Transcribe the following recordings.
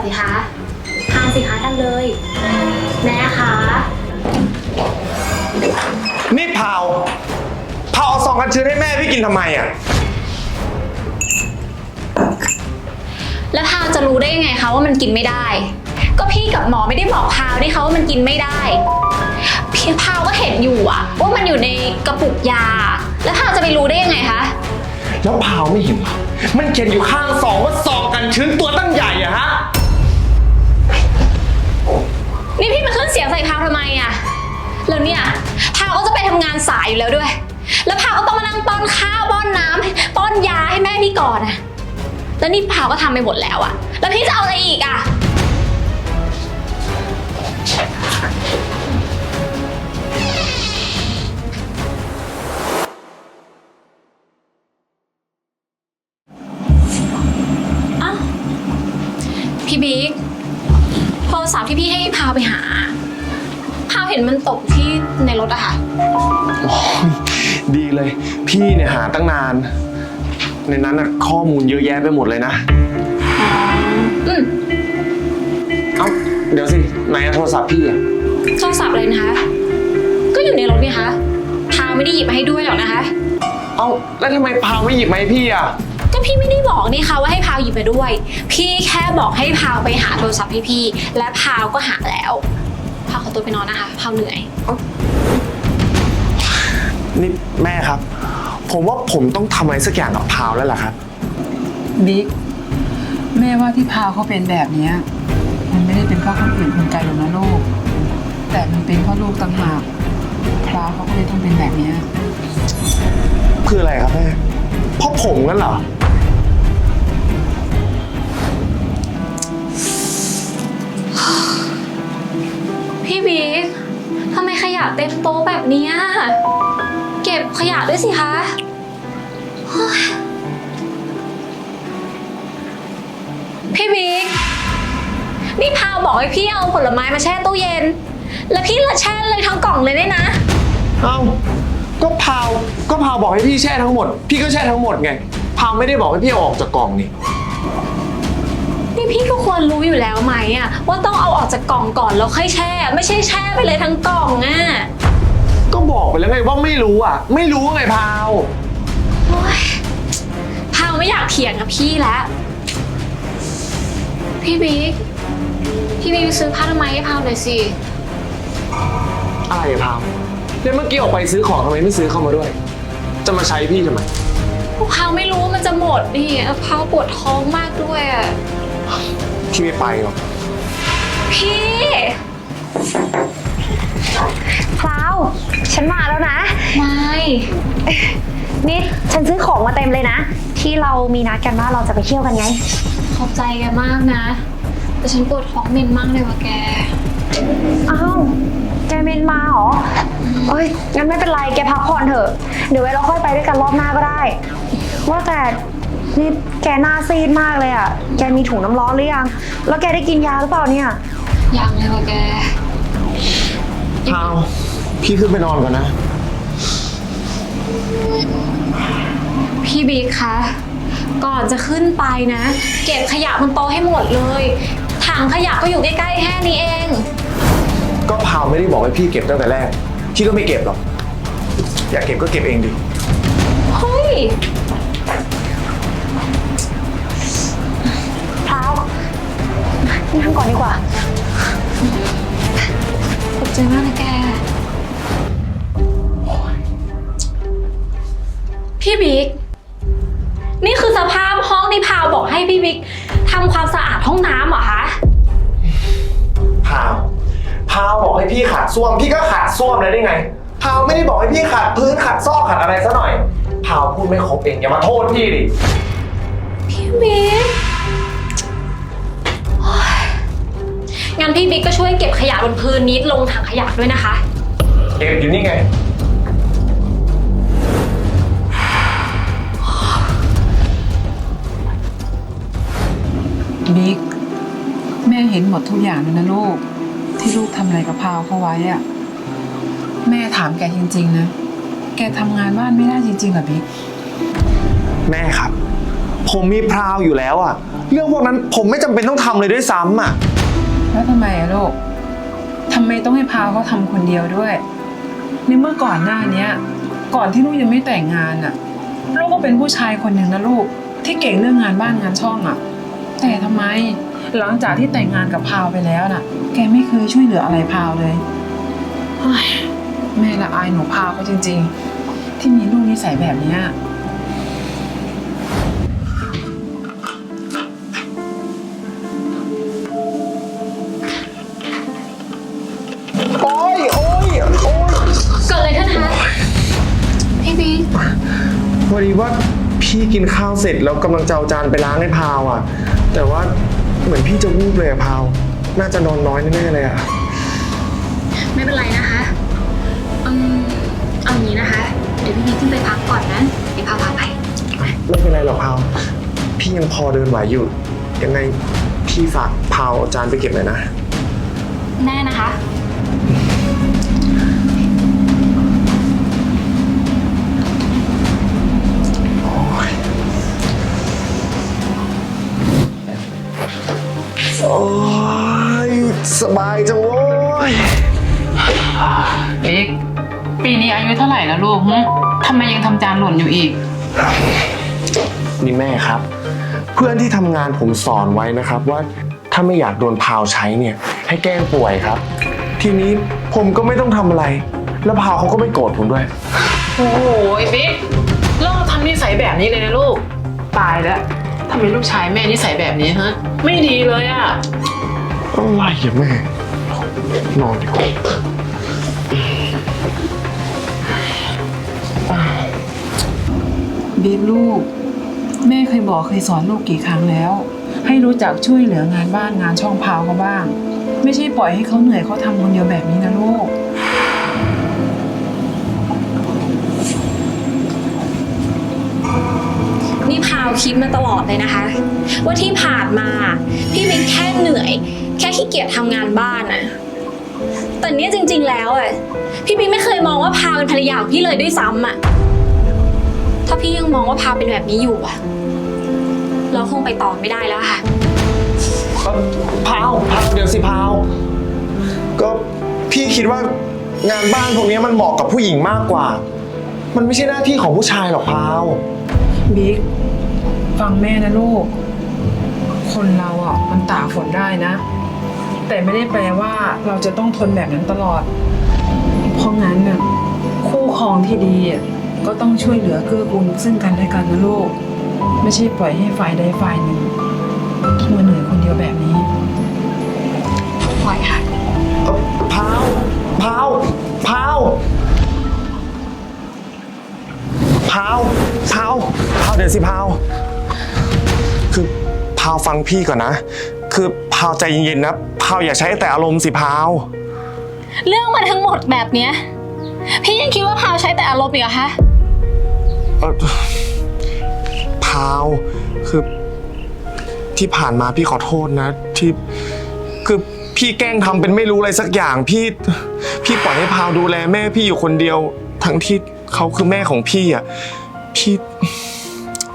อนสิคะทานสิคะท่านเลย แม่คะนี่พาวพาวเอาซองกันชื้นให้แม่พี่กินทำไมอะ แล้วพาวจะรู้ได้ยังไงคะว่ามันกินไม่ได้ ก็พี่กับหมอไม่ได้บอกพาวนี่คะว่ามันกินไม่ได้พี่พาวก็เห็นอยู่อะว่ามันอยู่ในกระปุกยา แล้วพาวจะไปรู้ได้ยังไงคะแล้วพาวไม่เห็นเหรอมันเขียนอยู่ข้างซองว่าซองกันชื้นตัวตั้งใหญ่อะฮะ นี่พี่มาขึ้นเสียงใส่พาวทำไมอะแล้วเนี่ยพาวก็จะไปทำงานสายอยู่แล้วด้วย แล้วพาวก็ต้องมานั่งป้อนข้าวป้อนน้ำป้อนยาให้แม่พี่ก่อนอะแล้วนี่พาวก็ทำไปหมดแล้วอะแล้วพี่จะเอาอะไรอีกอะอ้าวพี่บิ๊ก ศัพท์ที่พี่ให้พาวไปหา พาวเห็นมันตกที่ในรถอะค่ะ โอ้ยดีเลย พี่เนี่ยหาตั้งนาน ในนั้นน่ะข้อมูลเยอะแยะไปหมดเลยนะ อืมเอ้าเดี๋ยวสิไหนอะโทรศัพท์พี่อะโทรศัพท์อะไรนะคะ ก็อยู่ในรถนี่คะ พาวไม่ได้หยิบมาให้ด้วยหรอกนะคะ เอ้าแล้วทำไมพาวไม่หยิบมาให้พี่อะ ก็พี่ไม่ได้บอกนี่คะว่าให้พาวหยิบมาด้วย พี่แค่บอกให้พาวไปหาโทรศัพท์ให้พี่ และพาวก็หาแล้วพาวขอตัวไปนอนนะคะพาวเหนื่อย นี่แม่ครับ ผมว่าผมต้องทำอะไรสักอย่างกับพาวแล้วล่ะครับ บิ๊กแม่ว่าที่พาวเขาเป็นแบบเนี้ยมันไม่ได้เป็นเพราะคนอื่นคนไกลหรอกนะลูก แต่มันเป็นเพราะลูกต่างหากพาวเขาก็เลยต้องเป็นแบบเนี้ย คืออะไรครับแม่เพราะผมกันเหรอ บิ๊กทำไมขยะเต็มโต๊ะแบบเนี้ยเก็บขยะด้วยสิคะเฮ้ยพี่บิ๊กนี่พาวบอกให้พี่เอาผลไม้มาแช่ตู้เย็น แล้วพี่ละแช่เลยทั้งกล่องเลยเนี่ยนะ เอ้าก็พาวก็พาวบอกให้พี่แช่ทั้งหมด พี่ก็แช่ทั้งหมดไง พาวไม่ได้บอกให้พี่เอาออกจากกล่องนี่ นี่พี่ก็ควรรู้อยู่แล้วไหมอะว่าต้องเอาออกจากกล่องก่อนแล้วค่อยแช่ ไม่ใช่แช่ไปเลยทั้งกล่องอะก็บอกไปแล้วไงว่าไม่รู้อะ ไม่รู้ไงพาวโอ๊ยพาวไม่อยากเถียงกับพี่แล้วพี่บิ๊กพี่บิ๊กซื้อผ้าทำไมยให้พาวหน่อยสิ อะไรอะพาวแล้วเมื่อกี้ออกไปซื้อของทำไมไม่ซื้อเข้ามาด้วย จะมาใช้พี่ทำไมพาวไม่รู้ว่ามันจะหมดนี่พาวปวดท้องมากด้วยอะ พี่ไม่ไปหรอก พี่พราวฉันมาแล้วนะ ไม่ นี่ฉันซื้อของมาเต็มเลยนะ ที่เรามีนัดกันว่าเราจะไปเที่ยวกันไง ขอบใจแกมากนะ แต่ฉันปวดท้องเมนมากเลยว่ะแก อ้าว แกเมนมาเหรอเอ้ยงั้นไม่เป็นไร แกพักผ่อนเถอะ เดี๋ยวไว้เราค่อยไปด้วยกันรอบหน้าก็ได้ ว่าแต่ นี่แกหน้าซีดมากเลยอะ แกมีถุงน้ำร้อนหรือยัง แล้วแกได้กินยาหรือเปล่าเนี่ย ยังเลยว่ะแกพาวพี่ขึ้นไปนอนก่อนนะ พี่บิ๊กคะ ก่อนจะขึ้นไปนะ เก็บขยะบนโต๊ะให้หมดเลย ถังขยะก็อยู่ใกล้ๆแค่นี้เอง ก็พาวไม่ได้บอกให้พี่เก็บตั้งแต่แรก พี่ก็ไม่เก็บหรอก อยากเก็บก็เก็บเองดิ เฮ้ย นั่งก่อนดีกว่า ขอบใจมากนะแก พี่บิ๊ก นี่คือสภาพห้องที่พาวบอกให้พี่บิ๊กทำความสะอาดห้องน้ำเหรอคะ พาว พาวบอกให้พี่ขัดส้วม พี่ก็ขัดส้วมเลยได้ไง พาวไม่ได้บอกให้พี่ขัดพื้นขัดซอกขัดอะไรซะหน่อย พาวพูดไม่ครบเองอย่ามาโทษพี่ดิ พี่บิ๊ก งั้นพี่บิ๊กก็ช่วยเก็บขยะบนพื้นนี้ลงถังขยะด้วยนะคะ เก็บอยู่นี่ไง บิ๊กแม่เห็นหมดทุกอย่างเลยนะลูก ที่ลูกทำอะไรกับพาวเขาไว้อะแม่ถามแกจริงๆนะ แกทำงานบ้านไม่ได้จริงๆเหรอบิ๊ก แม่ครับผผมมีพราวอยู่แล้วอะเรื่องพวกนั้นผมไม่จำเป็นต้องทำเลยด้วยซ้ำอะ แล้วทำไมอะลูกทำไมต้องให้พาวเขาทำคนเดียวด้วย ในเมื่อก่อนหน้าเนี้ย ก่อนที่ลูกยังไม่แต่งงานอะลูกก็เป็นผู้ชายคนหนึ่งนะลูก ที่เก่งเรื่องงานบ้านงานช่องอะแต่ทำไมหลังจากที่แต่งงานกับพาวไปแล้วน่ะ แกไม่เคยช่วยเหลืออะไรพาวเลยเฮ้ยแม่ละอายหนูพาวเขาจริง ๆ ที่มีลูกนิสัยแบบเนี้ย พอดีว่าพี่กินข้าวเสร็จแล้วกำลังจะเอาจานไปล้างให้พาวอะแต่ว่าเหมือนพี่จะวูบเลยอะพาว น่าจะนอนน้อยแน่ๆเลยอะไม่เป็นไรนะคะอืมเอางี้นะคะ เดี๋ยวพี่บิ๊กขึ้นไปพักก่อนนะเดี๋ยวพาพาไป ไม่เป็นไรหรอกพาว พี่ยังพอเดินไหวอยู่ ยังไงพี่ฝากพาวเอาจานไปเก็บหน่อยนะ แน่นะคะ โอ้ยสบายจังโว้ยบิ๊กปีนี้อายุเท่าไหร่แล้วลูกหึทำไมยังทำจานหล่นอยู่อีก นี่แม่ครับ เพื่อนที่ทำงานผมสอนไว้นะครับว่าถ้าไม่อยากโดนพาวใช้เนี่ย ให้แกล้งป่วยครับ ทีนี้ผมก็ไม่ต้องทำอะไร แล้วพาวเขาก็ไม่โกรธผมด้วย โอ้โหไอ้บิ๊กเลิกทำนิสัยแบบนี้เลยนะลูก ตายแล้ว ทำไมลูกชายแม่นิสัยแบบนี้ฮะ ไม่ดีเลยอะอะไรอะแม่ นอนดีกว่าบิ๊กลูก แม่เคยบอกเคยสอนลูกกี่ครั้งแล้ว ให้รู้จักช่วยเหลืองานบ้านงานช่องพาวเขาบ้าง ไม่ใช่ปล่อยให้เขาเหนื่อยเขาทำคนเดียวแบบนี้นะลูก คิดมาตลอดเลยนะคะ ว่าที่ผ่านมา พี่บิ๊กแค่เหนื่อย แค่ขี้เกียจทำงานบ้านอะแต่เนี่ยจริง ๆ แล้วอะพี่บิ๊กไม่เคยมองว่าพาวเป็นภรรยาของพี่เลยด้วยซ้ำอะถ้าพี่ยังมองว่าพาวเป็นแบบนี้อยู่อะเราคงไปต่อไม่ได้แล้วค่ะเอ่อพาวพาวเดี๋ยวสิพาว ก็พี่คิดว่างานบ้านพวกนี้มันเหมาะกับผู้หญิงมากกว่า มันไม่ใช่หน้าที่ของผู้ชายหรอกพาว บิ๊ก ฟังแม่นะลูก คนเราอะมันตากฝนได้นะ แต่ไม่ได้แปลว่าเราจะต้องทนแบบนั้นตลอด เพราะงั้นน่ะคู่ครองที่ดีอะก็ต้องช่วยเหลือเกื้อกูลซึ่งกันและกันนะลูก ไม่ใช่ปล่อยให้ฝ่ายใดฝ่ายหนึ่งต้องมาเหนื่อยคนเดียวแบบนี้ปล่อยค่ะเอ่อพาวพาวพาวพาวพาวพาวเดี๋ยวสิพาวคือพาวฟังพี่ก่อนนะ คือพาวใจเย็นๆนะพาวอย่าใช้แต่อารมณ์สิพาว เรื่องมันทั้งหมดแบบเนี้ย พี่ยังคิดว่าพาวใช้แต่อารมณ์อีกเหรอคะ เออพาวคือที่ผ่านมาพี่ขอโทษนะ ที่คือพี่แกล้งทำเป็นไม่รู้อะไรสักอย่าง พี่พี่ปล่อยให้พาวดูแลแม่พี่อยู่คนเดียว ทั้งที่เขาคือแม่ของพี่อะพี่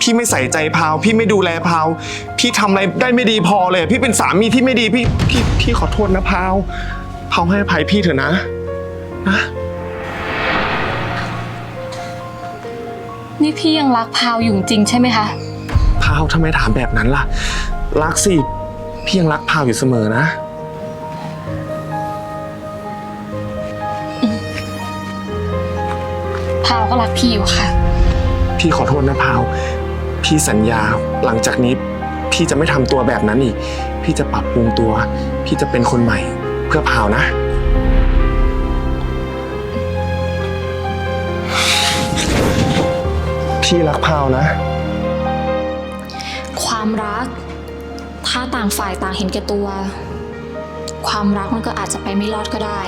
พี่ไม่ใส่ใจพาว พี่ไม่ดูแลพาว พี่ทำอะไรได้ไม่ดีพอเลย พี่เป็นสามีที่ไม่ดีพี่พี่พี่ขอโทษนะพาวพาวให้อภัยพี่เถอะนะนะนี่พี่ยังรักพาวอยู่จริงใช่ไหมคะ พาวทำไมถามแบบนั้นล่ะ รักสิ พี่ยังรักพาวอยู่เสมอนะ พาวก็รักพี่อยู่ค่ะ พี่ขอโทษนะพาว พี่สัญญาหลังจากนี้ พี่จะไม่ทำตัวแบบนั้นอีก พี่จะปรับปรุงตัว พี่จะเป็นคนใหม่เพื่อพาวนะ พี่รักพาวนะ ความรัก ถ้าต่างฝ่ายต่างเห็นแก่ตัว ความรักมันก็อาจจะไปไม่รอดก็ได้